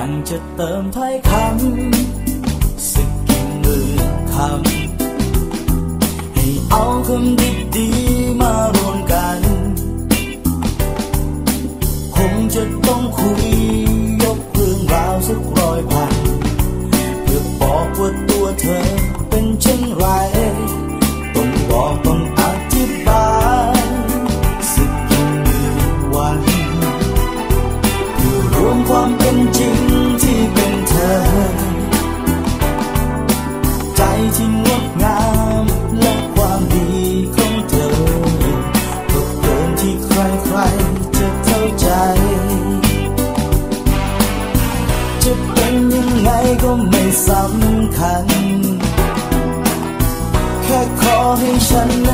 ั้งจะเติมถ้อยคำสึกกินมือคำให้เอาคำดีๆมารวมกัน คงจะต้องคุย ที่งดงามและความดีของเธอก็เกินที่ใครๆจะเข้าใจ จะเป็นยังไงก็ไม่สำคัญ แค่ขอให้ฉัน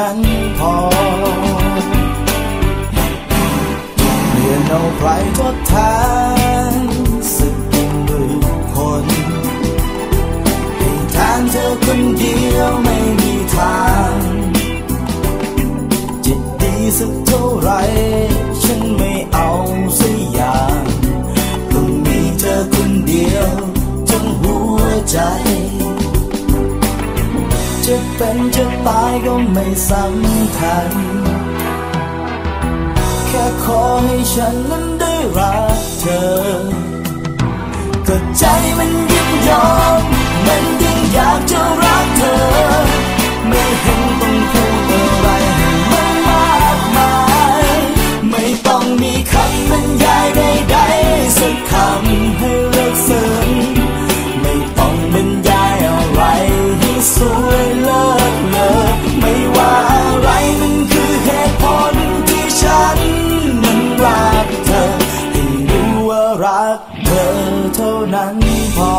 นั้นพอเปลี่ยนเอาใครทดแทน เป็นจะตายก็ไม่สำคัญ แค่ขอให้ฉันนั้นได้รักเธอ ก็ใจมัน รักเธอเท่านั้นพอ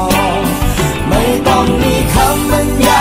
ไม่ต้องมีคำบรรยาย